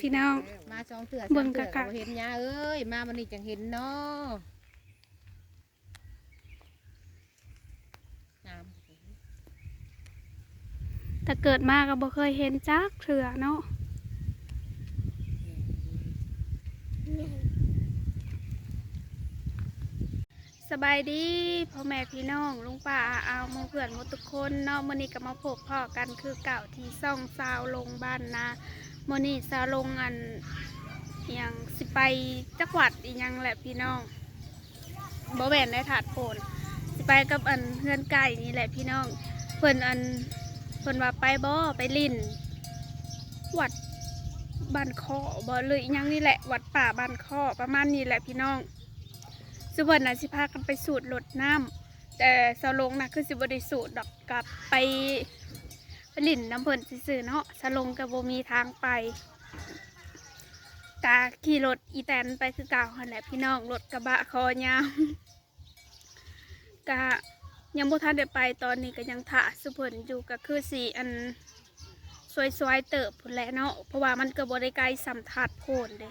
พี่น้อง มาสองเถื่อเบิ่สามงเถื่อกะก็บ่เห็นยาเอ้ย มาวันนี้จังเห็นเนาะน้ำแต่เกิดมาก็บ่เคยเห็นจักเถื่อเนาะสบายดีพ่อแม่พี่น้องลุงป้าอาเอาหมู่เพื่อนหมดทุกคนเนาะมื้อนี้ก็มาพบพ่อกันคือเก่าที่ซ่องซาวลงบ้านนา มื้อนี้ซาลงอันอหยังสิไปจักหวัดอีหยังแหละพี่น้องบ่แม่นได้ถาดโพนสิไปกับอันเพื่อนไก่นี่แหละพี่น้อง เพิ่นอันเพิ่นว่าไปบ่ไปลินวัดบ้านคอบ่เลยอิหยังนี่แหละ วัดป่าบ้านคอประมาณนี้แหละพี่น้องสุวรรณน่ะสิพากันไปสูตรลดน้ำแต่สาลงนะคือสิบ่ได้สูตรดอกกลับไป ลินน้ำเพิ่นซื่อเนาะสลงก็บ่มีทางไปกาขี่รถอีแตนไปคือเก่าหันแหละพี่น้องรถกระบะคอยาวกะยังบ่ทันได้ไปตอนนี้ก็ยังถาสุเพิ่นอยู่ก็คือสีอันสวยๆเติบพุ่นแหละเนาะเพราะว่ามันก็บ่ได้ไกลสัมทัดโพนเด้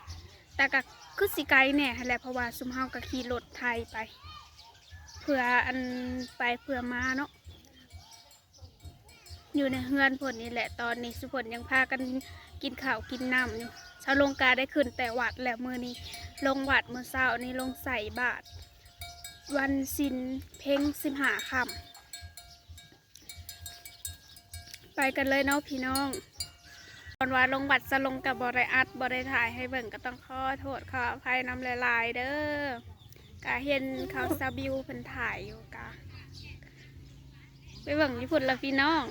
แต่ก็คือสิไกลแน่หั่นแหละเพราะว่าซุมเฮาก็ขี่รถไทยไป เพื่ออันไปเพื่อมาเนาะ อยู่ในเฮือนเพิ่นนี่แหละตอนนี้สุเพิ่นยังพากันกินข้าวกินน้ำอยู่ชาวลงกาได้ขึ้นแต่วัดแล้วมือนี้ ลงวัดมือเช้านี้ลงใส่บาตรวันสินเพ่งสิบหาคำไปกันเลยเนาะพี่น้องก่อนว่าลงบัตรสลงกับบริอัดบริถ่ายให้เบิ่งก็ต้องขอโทษขออภัยนำลายๆเด้อกะเห็นเขาซาบิวเพิ่นถ่ายอยู่กะไปเบิ่งญี่ปุ่นละพี่น้อง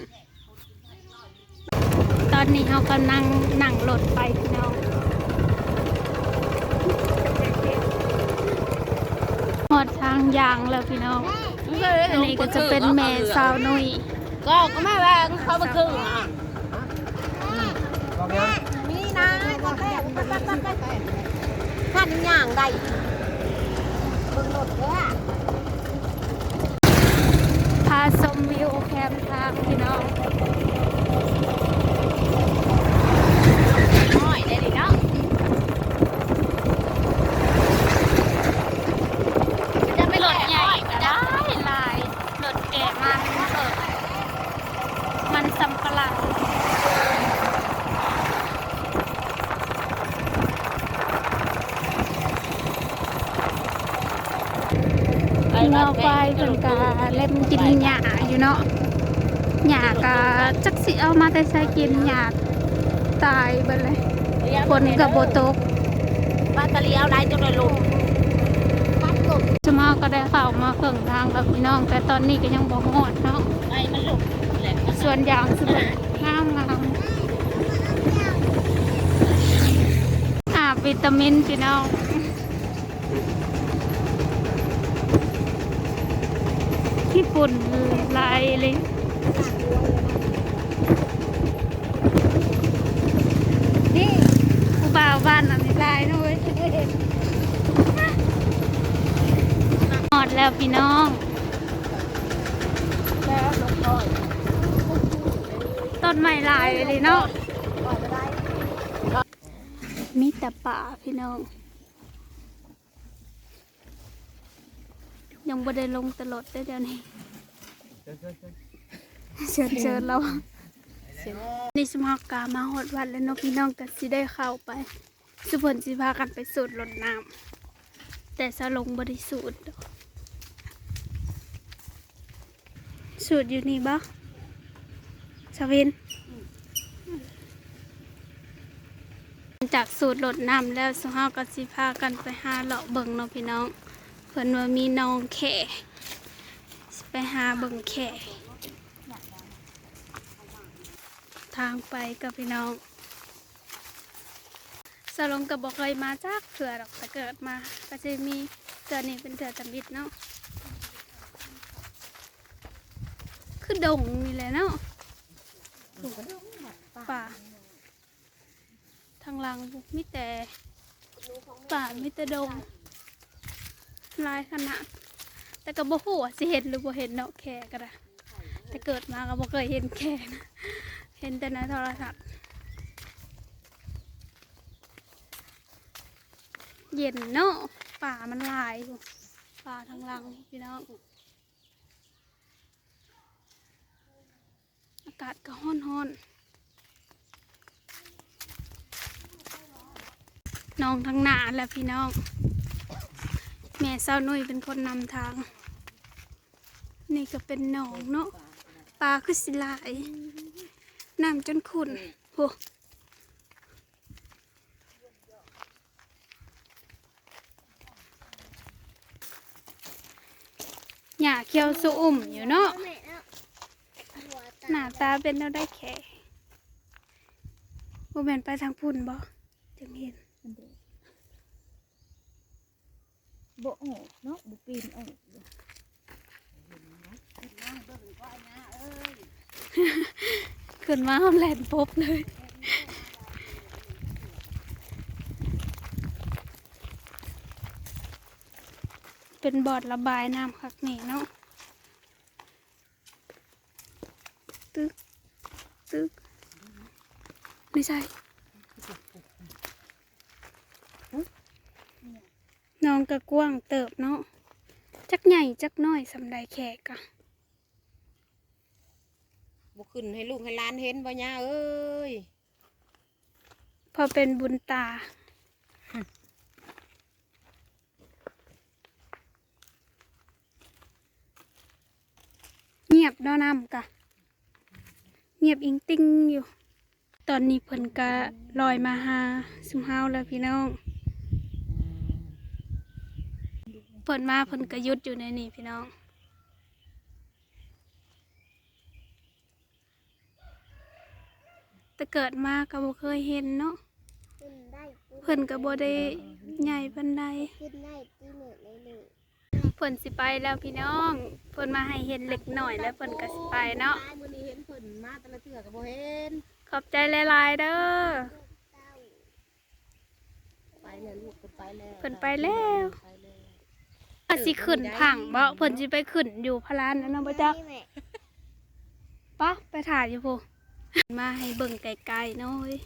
อนนี้เขากำลังนั่งรถไปพี่น้องหอดทางยางแล้วพี่น้องอันนี้ก็จะเป็นแม่สาวนุยก็ก็มาว่าเขามาครึ่งอะนี่นะก็แค่ไปไปไปไปขันย่างได้บนรถเลยอะพาชมวิวแคมป์ทางพี่น้อง น้อยได้ดิเนาะ จะไม่รถใหญ่ก็ได้หลายรถแก่มันเออมันสำปะหลังเงาไฟเพิ่นกะเล่ม กินหญ้าอยู่เนาะหญ้ากะจักสิเอามาแต่ใช้กินหญ้าตายเบิดเลยฝนกับโบตกบ้านตะเลียวได้จังเลยลุงขันลมชมาก็ได้เข้ามาเครื่องทางกับพี่น้อง แต่ตอนนี้ก็ยังบ่ฮอดเนาะไอ้มันลุกแหละส่วนยางสวยงามงามอาบวิตามินพี่น้องุ่นลายเลยนี่ผู้บ่าวบ้านอันนี้ลายนะเว้ยหอดแล้วพี่น้องแล้วลงก่อนต้นไม้ลายเลยเนาะมีแต่ป่าพี่น้องยังบ่ได้ลงตลอดได้เดี๋ยวนี้ เชิญเชิญเรานี่สมากามาหดวัดแล้วเนาะพี่น้องก็สิได้เข้าไป สุพลสิพากันไปสูดรดน้ำแต่สลงบริสูทดอกสูดอยู่นี่บ่สวินจากสูตรลดน้ำแล้วสุภาพก็สิพากันไปหาเลาะเบิ่งเนาะพี่น้องเพิ่นว่ามีน้องแข่ ไปหาเบิ่งแข่ทางไปกับพี่น้องสลงกับบอกเคยมาจากเถื่อดอกแต่เกิดมา ก็จะมีเถื่อนี้เป็นเถื่อจำบิดเนาะคือดงนี่แหละเนาะป่าทางลังมิแต่ป่ามิแต่ดงลายขนาด แต่ก็บ่ฮู้ว่าสิเห็นหรือบ่เห็นเนาะแค่ก็ได้แต่เกิดมาก็บ่เคยเห็นแค่นะเห็นแต่ในโทรศัพท์เย็นเนาะป่ามันลายอยู่ป่าทางลังพี่น้องอากาศก็ฮ้อนฮ้อนน้องทางหน้าแล้วพี่น้อง แม่เศร้านุ่ยเป็นคนนำทาง นี่ก็เป็นหนองเนาะปลาคือสิลายน้ำจนขุ่นโหหญ้าเขียวสุอุ่มอยู่เนาะหน้าตาเป็นเราได้แค่บ่แม่นไปทางพุ่นบ่จังเห็นบ่ออกเนาะบ่ปีนออก ขึ้นมาแลนปุ๊บเลยเป็นบอดระบายน้ำคักนี่เนาะตึกตึกไม่ใช่น้องกระกว้างเติบเนาะจักใหญ่จักน้อยสำใดแขกอะ บ่ขึ้นให้ลูกให้หลานเห็นบ่ย่าเอ้ยพอเป็นบุญตา เงียบเนาะน้ำกะ เงียบอิงติ้งอยู่ ตอนนี้เพิ่นกะลอยมาหาสุมเฮาแล้วพี่น้องเพิ่นมาเพิ่นกะยุดอยู่ในนี่พี่น้อง แต่เกิดมาก็บ่เคยเห็นเนาะขึ้นได้เพิ่นก็บ่ได้ใหญ่ปานใดขึ้นได้ตีเหนือเลยเลยเพิ่นสิไปแล้วพี่น้องเพิ่นมาให้เห็นเล็กหน่อยแล้วเพิ่นก็สิไปเนาะตายมื้อนี้เห็นเพิ่นมาแต่ละเทื่อก็บ่เห็นขอบใจหลายๆเด้อไปแล้วลูกเพิ่นไปแล้วเพิ่นไปแล้วไปแล้วว่าสิขึ้นผังบ่เพิ่นสิไปขึ้นอยู่พะลานนั่นเนาะบ่จักแม่ปะไปถ่ายอยู่พู มาให้เบิ่งไกลๆเนาะเฮ้ย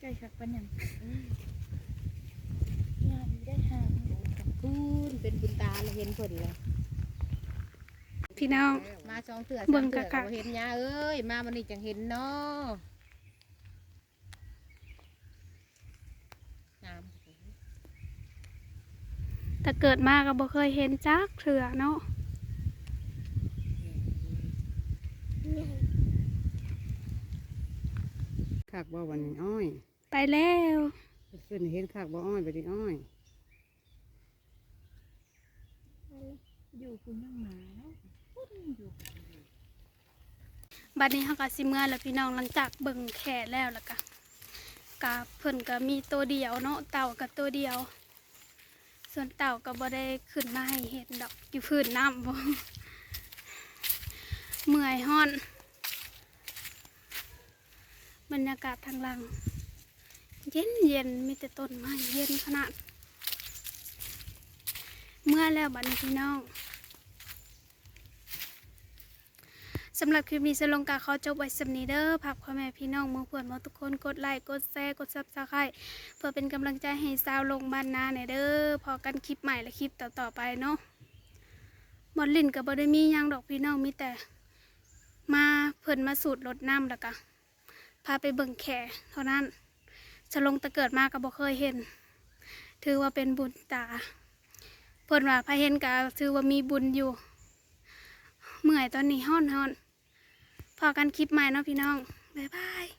ใกล้คักปานหยังพูนเป็นบุญตาแล้วเห็นเพิ่นแล้วพี่น้อง มาสองเทื่อเบิ่สามงเทื่อกะก็กะบ่เห็นย่าเอ้ย มามื้อนี้จังเห็นเนาะน้ำแต่เกิดมาก็บ่เคยเห็นจักเถื่อเนาะ ขากบ่วันนี้อ้อย ไปแล้วขึ้นเห็นขากบ่อ้อยไปดิอ้อย อยู่คุณยังหมาเนาะบัดนี้เฮาก็สิเมื่อแล้วพี่น้องหลังจากเบิ่งแค่แล้วแล้วก็กะเพิ่นก็มีตัวเดียวเนาะเต่ากับตัวเดียว ส่วนเต่าก็บ่ได้ขึ้นมาให้เห็นดอกอยู่พื้นน้ำบ่เมื่อยฮ้อน บรรยากาศทางหลัง เย็นเย็นมีแต่ต้นไม้เย็นขนาด เมื่อแล้วบัดนี้พี่น้องสำหรับคลิปนี้สลงกาขอจบไว้สำนีเด้อผักพ่อแม่พี่น้องมือเพื่อนมาทุกคนกดไลค์กดแชร์กดซับสไครต์เพื่อเป็นกำลังใจให้สาวลงบ้านนาหน่อยเด้อพอกันคลิปใหม่และคลิปต่อๆไปเนาะหมดลินกับบได้มียังดอกพี่น้องมีแต่ มาเพิ่นมาสูตรรดน้ำแล้วก็พาไปเบิ่งแข่เท่านั้นสลงตะเกิดมากก็บ่เคยเห็น ถือว่าเป็นบุญตาเพิ่นว่าพาเห็นก็ถือว่ามีบุญอยู่ เมื่อยตอนนี้ห้อนห้อนพอกันคลิปใหม่เนาะพี่น้อง บ๊ายบาย